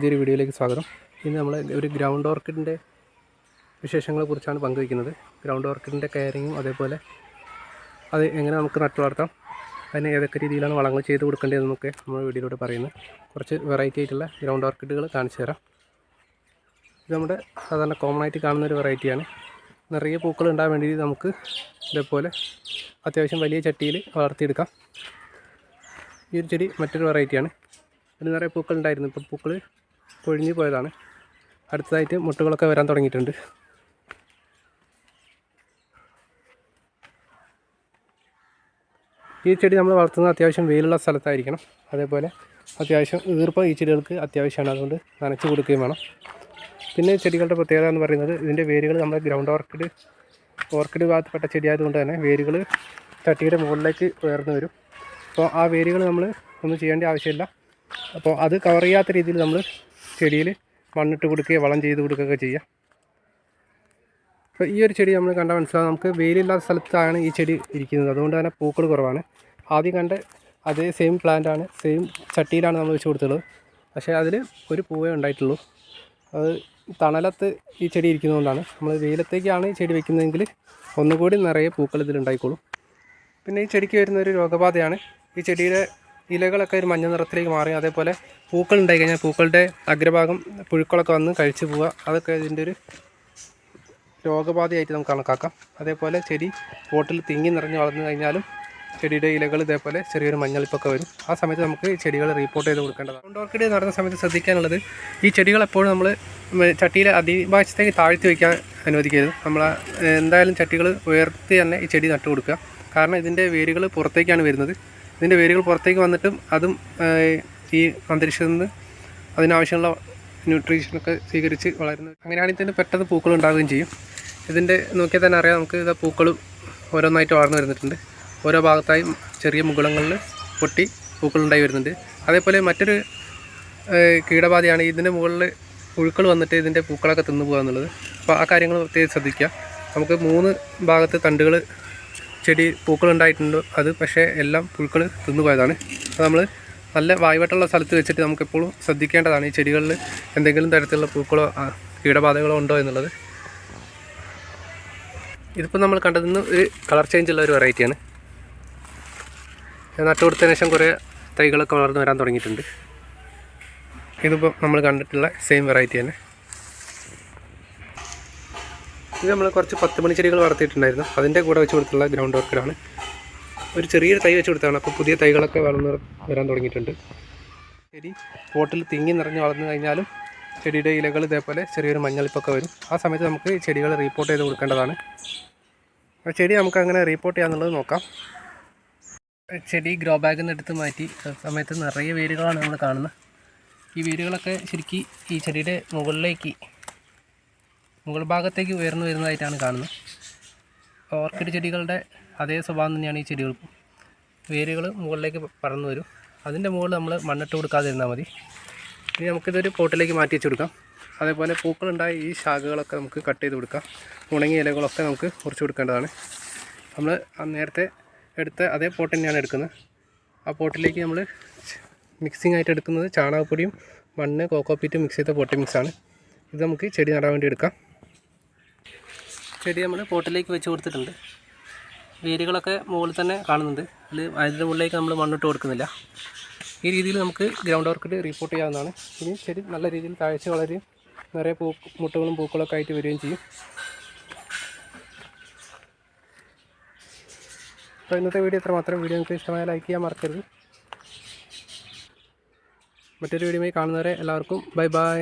പുതിയൊരു വീഡിയോയിലേക്ക് സ്വാഗതം. ഇന്ന് നമ്മൾ ഒരു ഗ്രൗണ്ട് ഓർക്കിഡിന്റെ വിശേഷങ്ങളെ കുറിച്ചാണ് പങ്കുവയ്ക്കുന്നത് ഗ്രൗണ്ട് ഓർക്കിഡിന്റെ കെയറിങ്ങും അതേപോലെ അത് എങ്ങനെ നമുക്ക് നട്ടു വളർത്താം അതിന് ഏതൊക്കെ രീതിയിലാണ് വളങ്ങൾ ചെയ്ത് കൊടുക്കേണ്ടതെന്നൊക്കെ നമ്മൾ വീഡിയോയിലൂടെ പറയുന്നത്. കുറച്ച് വെറൈറ്റി ആയിട്ടുള്ള ഗ്രൗണ്ട് ഓർക്കിഡുകൾ കാണിച്ചു തരാം. ഇത് നമ്മുടെ സാധാരണ കോമൺ ആയിട്ട് കാണുന്ന ഒരു വെറൈറ്റിയാണ് നിറയെ പൂക്കൾ ഉണ്ടാകാൻ വേണ്ടി നമുക്ക് ഇതേപോലെ അത്യാവശ്യം വലിയ ചട്ടിയിൽ വളർത്തിയെടുക്കാം. ഈ ഒരു ചെടി മറ്റൊരു വെറൈറ്റിയാണ് അതിന് നിറയെ പൂക്കൾ ഉണ്ടായിരുന്നു. ഇപ്പോൾ പൂക്കൾ കൊഴിഞ്ഞു പോയതാണ്. അടുത്തതായിട്ട് മുട്ടുകളൊക്കെ വരാൻ തുടങ്ങിയിട്ടുണ്ട്. ഈ ചെടി നമ്മൾ വളർത്തുന്നത് അത്യാവശ്യം വെയിലുള്ള സ്ഥലത്തായിരിക്കണം. അതേപോലെ അത്യാവശ്യം ഈർപ്പം ഈ ചെടികൾക്ക് അത്യാവശ്യമാണ്. അതുകൊണ്ട് നനച്ചു കൊടുക്കുകയും വേണം. പിന്നെ ചെടികളുടെ പ്രത്യേകത എന്ന് പറയുന്നത് ഇതിന്റെ വേരുകൾ നമ്മൾ ഗ്രൗണ്ട് ഓർക്കിഡ് ഓർക്കിഡ് ഭാഗത്തുപ്പെട്ട ചെടിയായതുകൊണ്ട് തന്നെ വേരുകൾ ചട്ടിയുടെ മുകളിലേക്ക് ഉയർന്നു വരും. അപ്പോൾ ആ വേരുകൾ നമ്മൾ ഒന്നും ചെയ്യേണ്ട ആവശ്യമില്ല. അപ്പോൾ അത് കവർ ചെയ്യാത്ത രീതിയിൽ നമ്മൾ ചെടിയിൽ മണ്ണിട്ട് കൊടുക്കുകയോ വളം ചെയ്ത് കൊടുക്കുകയൊക്കെ ചെയ്യാം. അപ്പോൾ ഈ ഒരു ചെടി നമ്മൾ കണ്ടാൽ മനസ്സിലാവും. നമുക്ക് വെയിലില്ലാത്ത സ്ഥലത്താണ് ഈ ചെടി ഇരിക്കുന്നത്. അതുകൊണ്ട് തന്നെ പൂക്കൾ കുറവാണ്. ആദ്യം കണ്ട അതേ സെയിം പ്ലാന്റ് ആണ് സെയിം ചട്ടിയിലാണ് നമ്മൾ വെച്ച് കൊടുത്തുള്ളത് പക്ഷേ അതിൽ ഒരു പൂവേ ഉണ്ടായിട്ടുള്ളൂ. അത് തണലത്ത് ഈ ചെടി ഇരിക്കുന്നതുകൊണ്ടാണ്. നമ്മൾ വെയിലത്തേക്കാണ് ഈ ചെടി വെക്കുന്നതെങ്കിൽ ഒന്നുകൂടി നിറയെ പൂക്കൾ ഇതിലുണ്ടായിക്കോളും പിന്നെ ഈ ചെടിക്ക് വരുന്ന ഒരു രോഗബാധയാണ് ഈ ചെടിയുടെ ഇലകളൊക്കെ ഒരു മഞ്ഞ നിറത്തിലേക്ക് മാറി അതേപോലെ പൂക്കൾ ഉണ്ടായി കഴിഞ്ഞാൽ പൂക്കളുടെ അഗ്രഭാഗം പുഴുക്കളൊക്കെ വന്ന് കഴിച്ചു പോവുക. അതൊക്കെ ഇതിന്റെ ഒരു രോഗബാധയായിട്ട് നമുക്ക് കണക്കാക്കാം. അതേപോലെ ചെടി പോട്ടിൽ തിങ്ങി നിറഞ്ഞ് വളർന്നു കഴിഞ്ഞാലും ചെടിയുടെ ഇലകൾ ഇതേപോലെ ചെറിയൊരു മഞ്ഞളിപ്പൊക്കെ വരും. ആ സമയത്ത് നമുക്ക് ചെടികൾ റീപ്പോർട്ട് ചെയ്ത് കൊടുക്കേണ്ടതാണ്. ഗ്രൗണ്ട് ഓർക്കിഡ് നടന്ന സമയത്ത് ശ്രദ്ധിക്കാനുള്ളത് ഈ ചെടികൾ എപ്പോഴും നമ്മൾ ചട്ടിയിൽ അടിഭാഗത്തേക്ക് താഴ്ത്തി വയ്ക്കാൻ അനുവദിക്കരുത്. നമ്മൾ എന്തായാലും ചട്ടികൾ ഉയർത്തി തന്നെ ഈ ചെടി നട്ടു കൊടുക്കുക കാരണം ഇതിന്റെ വേരുകൾ പുറത്തേക്കാണ് വരുന്നത്. ഇതിന്റെ വേരുകൾ പുറത്തേക്ക് വന്നിട്ടും അതും ഈ അന്തരീക്ഷത്തിൽ നിന്ന് അതിനാവശ്യമുള്ള ന്യൂട്രീഷനൊക്കെ സ്വീകരിച്ച് വളരുന്നത്. അങ്ങനെയാണെങ്കിൽ തന്നെ പെട്ടെന്ന് പൂക്കൾ ഉണ്ടാവുകയും ചെയ്യും. ഇതിന്റെ നോക്കിയാൽ തന്നെ അറിയാം നമുക്ക് ഇതാ പൂക്കളും ഓരോന്നായിട്ട് വളർന്നു വരുന്നിട്ടുണ്ട്. ഓരോ ഭാഗത്തായും ചെറിയ മുകുളങ്ങളിൽ പൊട്ടി പൂക്കൾ ഉണ്ടായി വരുന്നുണ്ട്. അതേപോലെ മറ്റൊരു കീടബാധയാണ് ഇതിന്റെ മുകളിൽ പുഴുക്കൾ വന്നിട്ട് ഇതിന്റെ പൂക്കളൊക്കെ തിന്നു പോകുക എന്നുള്ളത് അപ്പോൾ ആ കാര്യങ്ങൾ പ്രത്യേകം ശ്രദ്ധിക്കുക. നമുക്ക് മൂന്ന് ഭാഗത്ത് തണ്ടുകൾ ചെടി പൂക്കൾ ഉണ്ടായിട്ടുണ്ട് അത് പക്ഷേ എല്ലാം പുഴുക്കൾ തിന്നുപോയതാണ് അപ്പോൾ നമ്മൾ നല്ല വായുവായിട്ടുള്ള സ്ഥലത്ത് വെച്ചിട്ട് നമുക്ക് എപ്പോഴും ശ്രദ്ധിക്കേണ്ടതാണ് ഈ ചെടികളിൽ എന്തെങ്കിലും തരത്തിലുള്ള പൂക്കളോ കീടബാധകളോ ഉണ്ടോ എന്നുള്ളത്. ഇതിപ്പോൾ നമ്മൾ കണ്ടതിന്ന് ഒരു കളർ ചേഞ്ച് ഉള്ള ഒരു വെറൈറ്റിയാണ് നട്ടു കൊടുത്തതിന് ശേഷം കുറേ തൈകളൊക്കെ വളർന്നു വരാൻ തുടങ്ങിയിട്ടുണ്ട്. ഇതിപ്പോൾ നമ്മൾ കണ്ടിട്ടുള്ള സെയിം വെറൈറ്റി തന്നെ ഇത് നമ്മൾ കുറച്ച് പത്ത് മണി ചെടികൾ വളർത്തിയിട്ടുണ്ടായിരുന്നു. അതിന്റെ കൂടെ വെച്ച് കൊടുത്തുള്ള ഗ്രൗണ്ട് വർക്കിലാണ് ഒരു ചെറിയൊരു തൈ വെച്ച് കൊടുത്താണ് അപ്പോൾ പുതിയ തൈകളൊക്കെ വളർന്ന് വരാൻ തുടങ്ങിയിട്ടുണ്ട്. ചെടി പോട്ടിൽ തിങ്ങി നിറഞ്ഞ് വളർന്നു കഴിഞ്ഞാലും ചെടിയുടെ ഇലകൾ ഇതേപോലെ ചെറിയൊരു മഞ്ഞളിപ്പൊക്കെ വരും. ആ സമയത്ത് നമുക്ക് ചെടികൾ റീപ്പോർട്ട് ചെയ്ത് കൊടുക്കേണ്ടതാണ്. ആ ചെടി നമുക്ക് അങ്ങനെ റീപ്പോർട്ട് ചെയ്യാന്നുള്ളത് നോക്കാം. ചെടി ഗ്രോ ബാഗിൽ നിന്ന് എടുത്ത് മാറ്റി. സമയത്ത് നിറയെ വേരുകളാണ് നമ്മൾ കാണുന്നത്. ഈ വേരുകളൊക്കെ ശരിക്കും ഈ ചെടിയുടെ മുകളിലേക്ക് മുകൾ ഭാഗത്തേക്ക് ഉയർന്നു വരുന്നതായിട്ടാണ് കാണുന്നത്. ഓർക്കിഡ് ചെടികളുടെ അതേ സ്വഭാവം തന്നെയാണ് ഈ ചെടികൾക്കും. വേരുകൾ മുകളിലേക്ക് പറന്നു വരും. അതിന്റെ മുകളിൽ നമ്മൾ മണ്ണിട്ട് കൊടുക്കാതിരുന്നാൽ മതി. ഇനി നമുക്കിതൊരു പോട്ടിലേക്ക് മാറ്റി വെച്ച് കൊടുക്കാം. അതേപോലെ പൂക്കളുണ്ടായ ഈ ശാഖകളൊക്കെ നമുക്ക് കട്ട് ചെയ്ത് കൊടുക്കാം. ഉണങ്ങിയ ഇലകളൊക്കെ നമുക്ക് മുറിച്ച് കൊടുക്കേണ്ടതാണ്. നമ്മൾ നേരത്തെ എടുത്ത അതേ പോട്ട് തന്നെയാണ് എടുക്കുന്നത്. ആ പോട്ടിലേക്ക് നമ്മൾ മിക്സിംഗ് ആയിട്ട് എടുക്കുന്നത് ചാണകപ്പൊടിയും മണ്ണ് കോക്കോപ്പീറ്റും മിക്സ് ചെയ്ത പോട്ടി മിക്സാണ്. ഇത് നമുക്ക് ചെടി നടാൻ വേണ്ടി എടുക്കാം. ചെടി നമ്മൾ പോട്ടിലേക്ക് വെച്ച് കൊടുത്തിട്ടുണ്ട്. വേരുകളൊക്കെ മുകളിൽ തന്നെ കാണുന്നുണ്ട്. അതിൽ അതിന്റെ മുകളിലേക്ക് നമ്മൾ മണ്ണിട്ട് കൊടുക്കുന്നില്ല. ഈ രീതിയിൽ നമുക്ക് ഗ്രൗണ്ട് ഓർക്കിഡ് റിപ്പോർട്ട് ചെയ്യാവുന്നതാണ്. ഇനി ചെടി നല്ല രീതിയിൽ താഴ്ച വളരുകയും നിറയെ പൂ മുട്ടകളും പൂക്കളൊക്കെ ആയിട്ട് വരികയും ചെയ്യും. അപ്പോൾ ഇന്നത്തെ വീഡിയോ ഇത്ര മാത്രം. വീഡിയോ നിങ്ങൾക്ക് ഇഷ്ടമായ ലൈക്ക് ചെയ്യാൻ മറക്കരുത്. മറ്റൊരു വീഡിയോയുമായി കാണുന്നവരെ എല്ലാവർക്കും ബൈ ബൈ